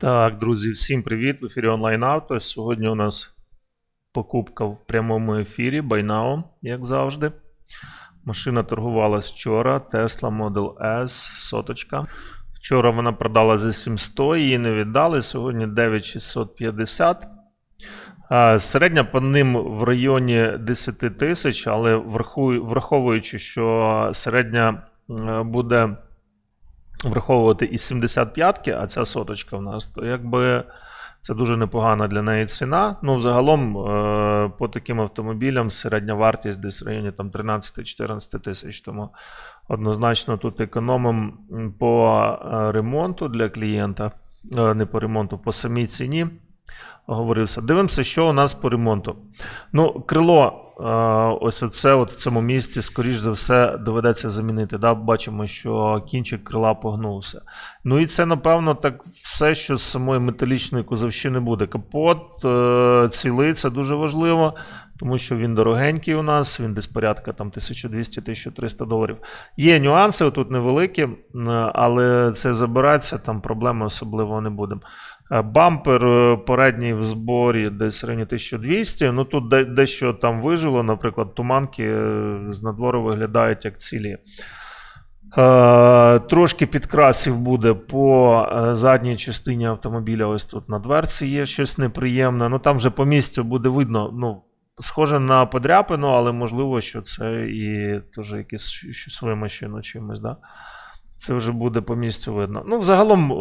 Так, друзі, всім привіт! В ефірі онлайн авто. Сьогодні у нас покупка в прямому ефірі Now, як завжди. Машина торгувалась вчора. Tesla Model S, соточка. Вчора вона продала за 700, її не віддали. Сьогодні 9650. Середня по ним в районі 10 тисяч, але враховуючи, що середня е, буде враховувати і 75-ки, а ця соточка в нас, то якби це дуже непогана для неї ціна. Ну, взагалом, е, по таким автомобілям середня вартість десь в районі там 13-14 тисяч. Тому однозначно тут економимо по е, ремонту для клієнта, е, не по ремонту, по самій ціні. Говорився. Дивимося, що у нас по ремонту. Ну, крило, ось оце от в цьому місці, скоріш за все, доведеться замінити. Да? Бачимо, що кінчик крила погнувся. Ну і це, напевно, так все, що з самої металічної кузовщини буде. Капот е, цілий, це дуже важливо, тому що він дорогенький у нас, він десь порядка там 1200-1300 доларів. Є нюанси, тут невеликі, але це забирається, там проблеми особливо не буде. Е, Бампер е, передній в зборі десь районі 1200. Ну тут дещо там вижило, наприклад, туманки е, з надвору виглядають як цілі. Трошки підкрасів буде по задній частині автомобіля. Ось тут на дверці є щось неприємне. Ну там вже по місцю буде видно. Ну, схоже на подряпину, але можливо, що це і теж щось вимощено чимось. Да? Це вже буде по місцю видно. Ну, взагалом,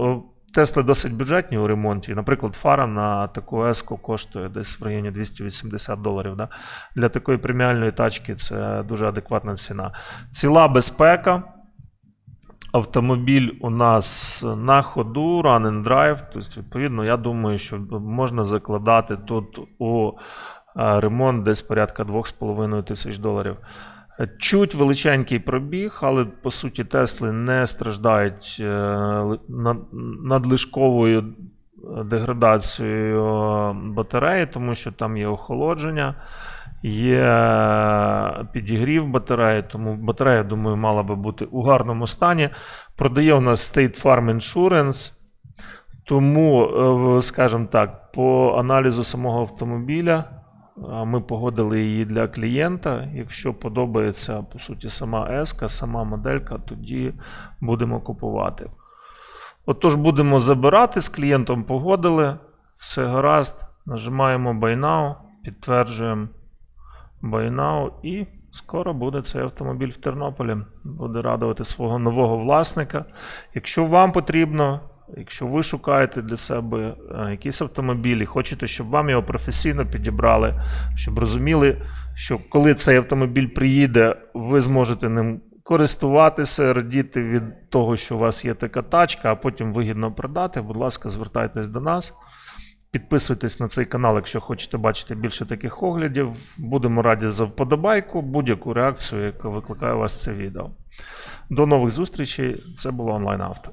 Тесли досить бюджетні у ремонті. Наприклад, фара на таку еску коштує десь в районі 280 доларів. Да? Для такої преміальної тачки це дуже адекватна ціна. Ціла безпека. Автомобіль у нас на ходу, run and drive. Тобто, відповідно, я думаю, що можна закладати тут у е, ремонт десь порядка 2,5 тисяч доларів. Е, Чуть величенький пробіг, але по суті Тесли не страждають е, ли- над- надлишковою е, деградацією батареї, тому що там є охолодження, є підігрів батареї, тому батарея, думаю, мала би бути у гарному стані. Продає у нас State Farm Insurance. Тому, е, скажімо так, по аналізу самого автомобіля ми погодили її для клієнта. Якщо подобається, по суті, сама еска, сама моделька, тоді будемо купувати. Отож, будемо забирати з клієнтом, погодили, все гаразд. Нажимаємо Buy Now, підтверджуємо Buy Now і скоро буде цей автомобіль в Тернополі. Буде радувати свого нового власника. Якщо вам потрібно, якщо ви шукаєте для себе е, якийсь автомобіль і хочете, щоб вам його професійно підібрали, щоб розуміли, що коли цей автомобіль приїде, ви зможете ним користуватися, радіти від того, що у вас є така тачка, а потім вигідно продати. Будь ласка, звертайтесь до нас. Підписуйтесь на цей канал, якщо хочете бачити більше таких оглядів. Будемо раді за вподобайку, будь-яку реакцію, яка викликає у вас це відео. До нових зустрічей. Це було онлайн авто.